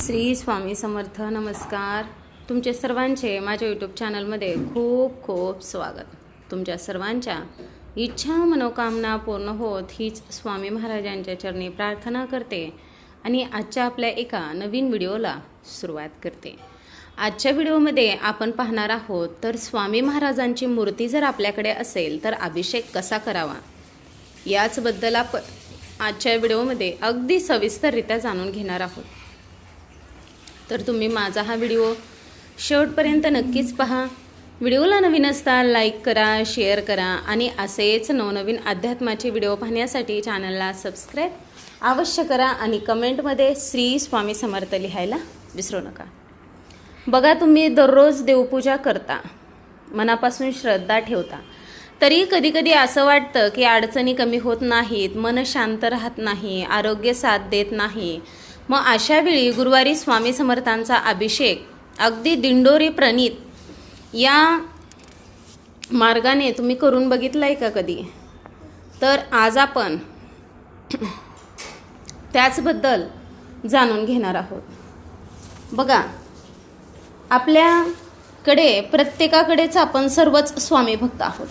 श्री स्वामी समर्थ नमस्कार. तुमचे सर्वांचे माझ्या यूट्यूब चॅनलमध्ये खूप खूप स्वागत. तुमच्या सर्वांच्या इच्छा मनोकामना पूर्ण होत हीच स्वामी महाराजांच्या चरणी प्रार्थना करते आणि आजच्या आपल्या एका नवीन व्हिडिओला सुरुवात करते. आजच्या व्हिडिओमध्ये आपण पाहणार आहोत तर स्वामी महाराजांची मूर्ती जर आपल्याकडे असेल तर अभिषेक कसा करावा? याचबद्दल आपण आजच्या व्हिडिओमध्ये अगदी सविस्तररित्या जाणून घेणार आहोत. तर तुम्ही माझा हा व्हिडिओ शेवटपर्यंत नक्कीच पहा. व्हिडिओला नवीन असता लाईक करा शेअर करा आणि असेच नवनवीन अध्यात्माचे व्हिडिओ पाहण्यासाठी चॅनलला सबस्क्राईब अवश्य करा आणि कमेंटमध्ये श्री स्वामी समर्थ लिहायला विसरू नका. बघा तुम्ही दररोज देवपूजा करता मनापासून श्रद्धा ठेवता. तरी कधी कधी असं वाटतं की अडचणी कमी होत नाहीत मन शांत राहत नाही आरोग्य साथ देत नाही. मग अशावेळी गुरुवारी स्वामी समर्थांचा अभिषेक अगदी दिंडोरी प्रणीत या मार्गाने तुम्ही करून बघितला आहे का कधी? तर आज आपण त्याचबद्दल जाणून घेणार आहोत. बघा आपल्याकडे प्रत्येकाकडेच आपण सर्वच स्वामी भक्त आहोत.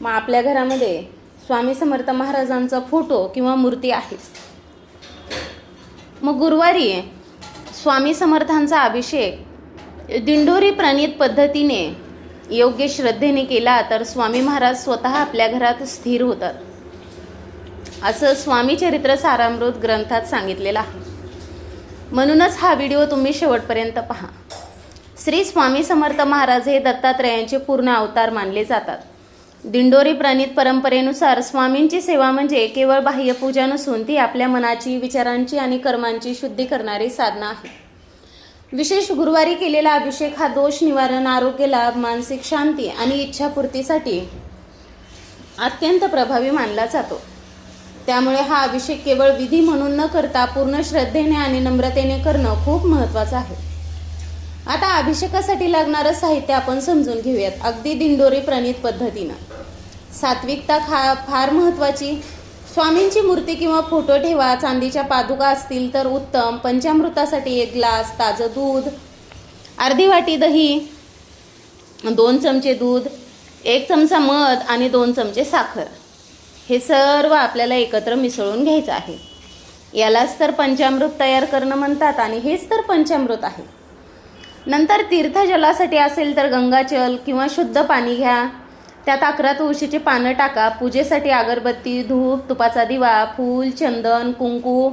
मग आपल्या घरामध्ये स्वामी समर्थ महाराजांचा फोटो किंवा मूर्ती आहेच मग गुरुवारी स्वामी समर्थांचा अभिषेक दिंडोरी प्रणित पद्धतीने योग्य श्रद्धेने केला तर स्वामी महाराज स्वतः आपल्या घरात स्थिर होतात. असं स्वामी चरित्र सारामृत ग्रंथात सांगितलेलं आहे. म्हणूनच हा व्हिडिओ तुम्ही शेवटपर्यंत पहा. श्री स्वामी समर्थ महाराज हे दत्तात्रयांचे पूर्ण अवतार मानले जातात. दिंडोरी प्रणित परंपरेनुसार स्वामींची सेवा म्हणजे केवळ बाह्यपूजा नसून ती आपल्या मनाची विचारांची आणि कर्मांची शुद्धी करणारी साधना आहे. विशेष गुरुवारी केलेला अभिषेक हा दोष निवारण आरोग्य लाभ मानसिक शांती आणि इच्छापूर्तीसाठी अत्यंत प्रभावी मानला जातो. त्यामुळे हा अभिषेक केवळ विधी म्हणून न करता पूर्ण श्रद्धेने आणि नम्रतेने करणं खूप महत्त्वाचं आहे. आता अभिषेकासाठी लागणारं साहित्य आपण समजून घेऊयात. अगदी दिंडोरी प्रणित पद्धतीनं. सात्विकता खा फार महत्त्वाची. स्वामींची मूर्ती किंवा फोटो ठेवा चांदीच्या पादुका असतील तर उत्तम. पंचामृतासाठी एक ग्लास ताजं दूध अर्धी वाटी दही दोन चमचे दूध एक चमचा मध आणि दोन चमचे साखर. हे सर्व आपल्याला एकत्र मिसळून घ्यायचं आहे. यालाच तर पंचामृत तयार करणं म्हणतात आणि हेच तर पंचामृत आहे. नंतर तीर्थजलासाठी असेल तर गंगाजल किंवा शुद्ध पाणी घ्या. त्यात अकरा तुळशीची पानं टाका. पूजेसाठी अगरबत्ती धूप तुपाचा दिवा फूल चंदन कुंकू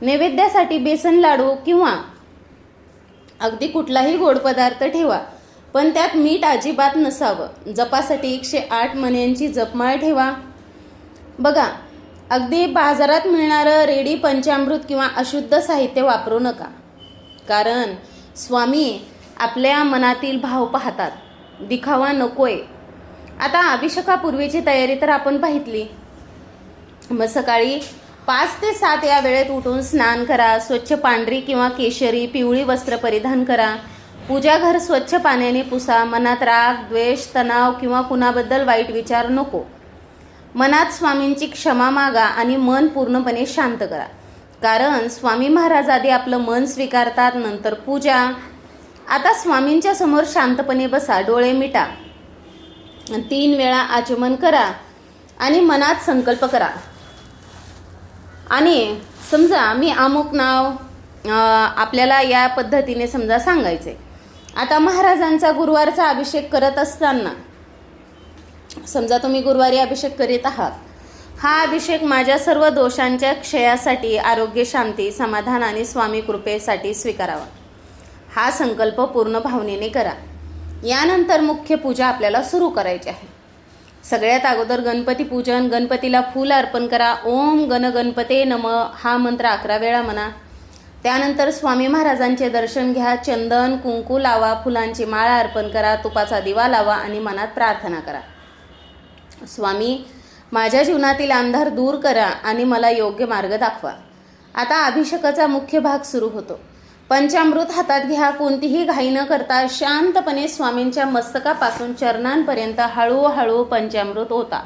नैवेद्यासाठी बेसन लाडू किंवा अगदी कुठलाही गोड पदार्थ ठेवा. पण त्यात मीठ अजिबात नसावं. जपासाठी एकशे आठ मण्यांची जपमाळ ठेवा. बघा अगदी बाजारात मिळणारं रेडी पंचामृत किंवा अशुद्ध साहित्य वापरू नका. कारण स्वामी आपल्या मनातील भाव पाहतात. दिखावा नकोय. आता अभिषेकापूर्वीची तयारी तर आपण पाहितली. मग सकाळी पाच ते सात या वेळेत उठून स्नान करा स्वच्छ पांढरी किंवा केशरी पिवळी वस्त्र परिधान करा. पूजाघर स्वच्छ पाण्याने पुसा मनात राग द्वेष तणाव किंवा कुणाबद्दल वाईट विचार नको. मनात स्वामींची क्षमा मागा आणि मन पूर्णपणे शांत करा. कारण स्वामी महाराज आधी आपलं मन स्वीकारतात नंतर पूजा. आता स्वामींच्या समोर शांतपणे बसा डोळे मिटा. तीन वेळा आचमन करा आणि मनात संकल्प करा. आणि समजा मी अमुक नाव आपल्याला या पद्धतीने समजा सांगायचे आता महाराजांचा गुरुवारचा अभिषेक करत असताना समजा तुम्ही गुरुवारी अभिषेक करीत आहात हा अभिषेक माझ्या सर्व दोषांच्या क्षयासाठी आरोग्य शांती समाधान आणि स्वामी कृपेसाठी स्वीकारावा. हा संकल्प पूर्ण भावनेने करा. यानंतर मुख्य पूजा आपल्याला सुरू करायची आहे. सगळ्यात अगोदर गणपती पूजन गणपतीला फूल अर्पण करा ओम गण गणपते नम हा मंत्र अकरा वेळा म्हणा. त्यानंतर स्वामी महाराजांचे दर्शन घ्या चंदन कुंकू लावा फुलांची माळा अर्पण करा तुपाचा दिवा लावा आणि मनात प्रार्थना करा. स्वामी माझ्या जीवनातील अंधार दूर करा आणि मला योग्य मार्ग दाखवा. आता अभिषेकाचा मुख्य भाग सुरू होतो. पंचामृत हातात घ्या कोणतीही घाई न करता शांतपणे स्वामींच्या मस्तकापासून चरणांपर्यंत हळूहळू पंचामृत होता.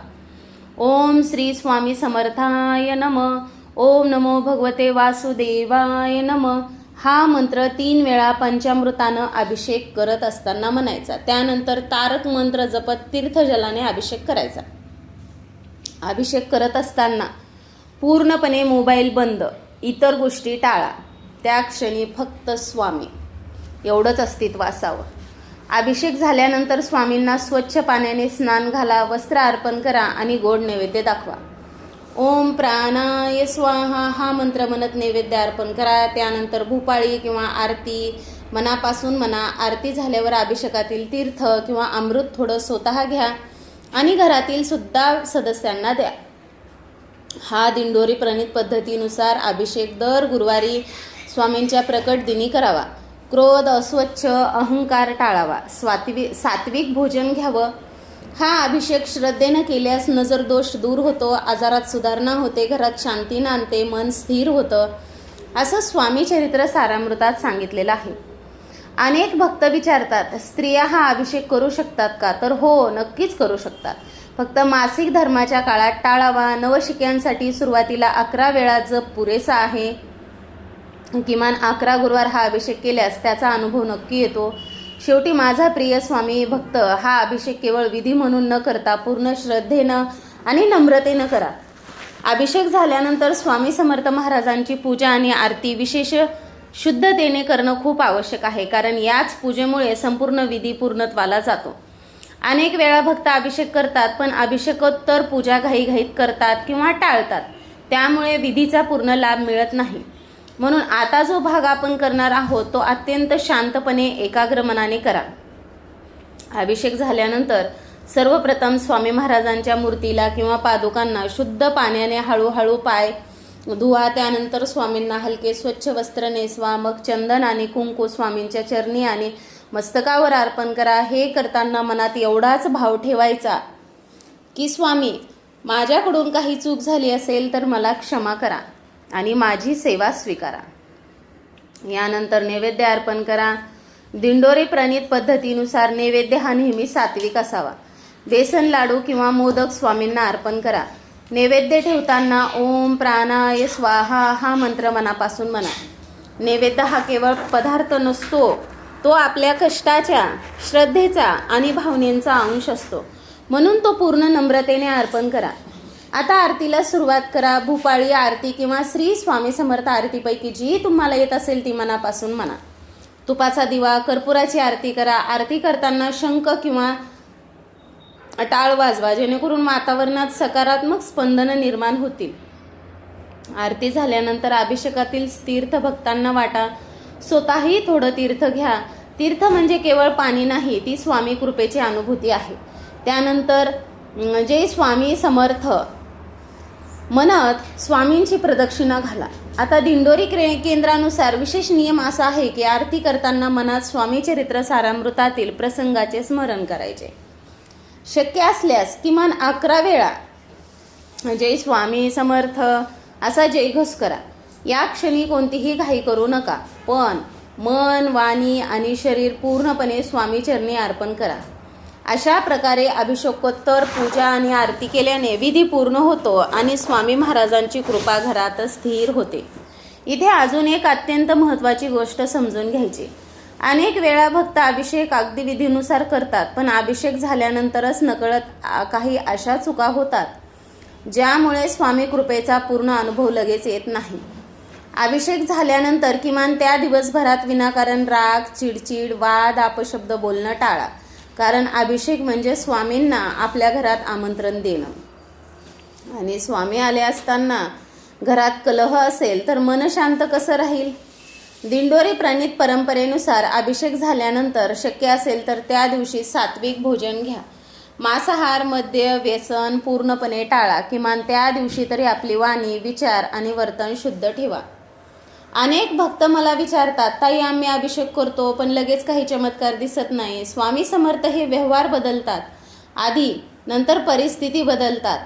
ओम श्री स्वामी समर्थाय नम ओम नमो भगवते वासुदेवाय नम. हा मंत्र तीन वेळा पंचामृतानं अभिषेक करत असताना म्हणायचा. त्यानंतर तारक मंत्र जपत तीर्थजलाने अभिषेक करायचा. अभिषेक करत असताना पूर्णपणे मोबाईल बंद इतर गोष्टी टाळा. त्या क्षणी फक्त स्वामी. एवढंच अस्तित्व असावं. अभिषेक झाल्यानंतर स्वामींना स्वच्छ पाण्याने स्नान घाला वस्त्र अर्पण करा आणि गोड नैवेद्य दाखवा. ओम प्राणाय स्वाहा हा मंत्र म्हणत नैवेद्य अर्पण करा. त्यानंतर भूपाळी किंवा आरती मनापासून मना आरती झाल्यावर अभिषेकातील तीर्थ किंवा अमृत थोडं स्वतः घ्या आणि घरातील सुद्धा सदस्यांना द्या. हा दिंडोरी प्रणित पद्धतीनुसार अभिषेक दर गुरुवारी स्वामींच्या प्रकट दिनी करावा. क्रोध अस्वच्छ अहंकार टाळावा. स्वात्वी सात्विक भोजन घ्यावं. हा अभिषेक श्रद्धेनं केल्यास नजर दोष दूर होतो आजारात सुधारणा होते घरात शांती नांदते मन स्थिर होतं असं स्वामी चरित्र सारामृतात सांगितलेलं आहे. अनेक भक्त विचारतात स्त्रिया हा अभिषेक करू शकतात का? तर हो नक्कीच करू शकतात. फक्त मासिक धर्माच्या काळात टाळावा. नवशिक्यांसाठी सुरुवातीला अकरा वेळा जप पुरेसा आहे. किमान अकरा गुरुवार हा अभिषेक केल्यास त्याचा अनुभव नक्की येतो. शेवटी माझा प्रिय स्वामी भक्त हा अभिषेक केवळ विधी म्हणून न करता पूर्ण श्रद्धेनं आणि नम्रतेनं करा. अभिषेक झाल्यानंतर स्वामी समर्थ महाराजांची पूजा आणि आरती विशेष शुद्धतेने करणं खूप आवश्यक आहे कारण याच पूजेमुळे संपूर्ण विधी पूर्णत्वाला जातो. अनेक वेळा भक्त अभिषेक करतात पण अभिषेकोत्तर पूजा घाईघाईत करतात किंवा टाळतात. त्यामुळे विधीचा पूर्ण लाभ मिळत नाही. म्हणून आता जो भाग आपण करणार आहोत तो अत्यंत शांतपणे एकाग्र मनाने करा. अभिषेक झाल्यानंतर सर्वप्रथम स्वामी महाराजांच्या मूर्तीला किंवा पादुकांना शुद्ध पाण्याने हळूहळू पाय धुवा. त्यानंतर स्वामींना हलके स्वच्छ वस्त्र नेसवा. मग चंदन आणि कुंकू स्वामींच्या चरणी आणि मस्तकावर अर्पण करा. हे करताना मनात एवढाच भाव ठेवायचा की स्वामी माझ्याकडून काही चूक झाली असेल तर मला क्षमा करा. आणि माझी सेवा स्वीकारा. यानंतर नैवेद्य अर्पण करा. दिंडोरी प्रणित पद्धतीनुसार नैवेद्य हा नेहमी सात्विक असावा. बेसन लाडू किंवा मोदक स्वामींना अर्पण करा. नैवेद्य ठेवताना ओम प्राणाय स्वाहा हा मंत्र मनापासून म्हणा. नैवेद्य हा केवळ पदार्थ नसतो तो आपल्या कष्टाच्या श्रद्धेचा आणि भावनेंचा अंश असतो. म्हणून तो पूर्ण नम्रतेने अर्पण करा. आता आरतीला सुरुवात करा. भूपाळी आरती किंवा श्री स्वामी समर्थ आरतीपैकी जी तुम्हाला येत असेल ती मनापासून म्हणा. तुपाचा दिवा कर्पुराची आरती करा. आरती करताना शंख किंवा टाळ वाजवा. जेणेकरून वातावरणात सकारात्मक स्पंदनं निर्माण होतील. आरती झाल्यानंतर अभिषेकातील तीर्थ भक्तांना वाटा. स्वतःही थोडं तीर्थ घ्या. तीर्थ म्हणजे केवळ पाणी नाही ती स्वामी कृपेची अनुभूती आहे. त्यानंतर जे स्वामी समर्थ मनात स्वामींची प्रदक्षिणा घाला. आता दिंडोरी क्रे केंद्रानुसार विशेष नियम असा आहे की आरती करताना मनात स्वामी चरित्र सारामृतातील प्रसंगाचे स्मरण करायचे. शक्य असल्यास किमान अकरा वेळा जय स्वामी समर्थ असा जयघोष करा. या क्षणी कोणतीही घाई करू नका. पण मन वाणी आणि शरीर पूर्णपणे स्वामीचरणी अर्पण करा. अशा प्रकारे अभिषेकोत्तर पूजा आणि आरती केल्याने विधी पूर्ण होतो आणि स्वामी महाराजांची कृपा घरात स्थिर होते. इथे अजून एक अत्यंत महत्त्वाची गोष्ट समजून घ्यायची. अनेक वेळा भक्त अभिषेक अगदी विधीनुसार करतात पण अभिषेक झाल्यानंतरच नकळत काही अशा चुका होतात ज्यामुळे स्वामी कृपेचा पूर्ण अनुभव लगेच येत नाही. अभिषेक झाल्यानंतर किमान त्या दिवसभरात विनाकारण राग चिडचिड वाद अपशब्द बोलणं टाळा. कारण अभिषेक म्हणजे स्वामींना आपल्या घरात आमंत्रण देणं. आणि स्वामी आले असताना घरात कलह असेल तर मन शांत कसं राहील? दिंडोरी प्रणित परंपरेनुसार अभिषेक झाल्यानंतर शक्य असेल तर त्या दिवशी सात्विक भोजन घ्या. मांसाहार मद्य व्यसन पूर्णपणे टाळा. किमान त्या दिवशी तरी आपली वाणी विचार आणि वर्तन शुद्ध ठेवा. अनेक भक्त मला विचारतात ताई आम्ही अभिषेक करतो पण लगेच काही चमत्कार दिसत नाही. स्वामी समर्थ हे व्यवहार बदलतात. आधी नंतर परिस्थिती बदलतात.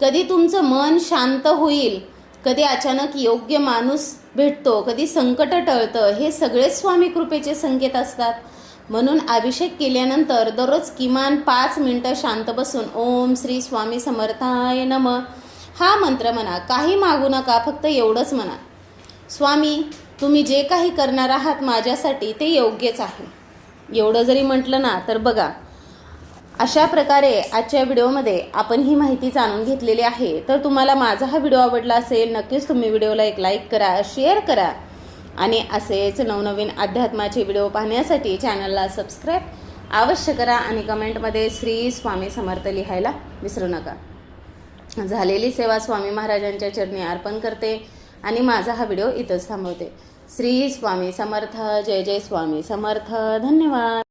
कधी तुमचं मन शांत होईल कधी अचानक योग्य माणूस भेटतो कधी संकट टळतं हे सगळेच स्वामी कृपेचे संकेत असतात. म्हणून अभिषेक केल्यानंतर दररोज किमान पाच मिनटं शांत बसून ओम श्री स्वामी समर्थाय नम हा मंत्र म्हणा. काही मागू नका फक्त एवढंच म्हणा. स्वामी तुम्ही जे काही करणार आहात माझ्यासाठी ते योग्यच आहे. एवढं जरी म्हटलं ना तर बघा. अशा प्रकारे आजच्या व्हिडिओमध्ये आपण ही माहिती जाणून घेतलेली आहे. तर तुम्हाला माझा हा व्हिडिओ आवडला असेल नक्कीच तुम्ही व्हिडिओला एक लाईक करा शेअर करा. आणि असेच नवनवीन अध्यात्माचे व्हिडिओ पाहण्यासाठी चॅनलला सबस्क्राईब अवश्य करा आणि कमेंटमध्ये श्री स्वामी समर्थ लिहायला विसरू नका. झालेली सेवा स्वामी महाराजांच्या चरणी अर्पण करते. आणि माझा हा व्हिडिओ इथंच थांबवते. श्री स्वामी समर्थ जय जय स्वामी समर्थ. धन्यवाद.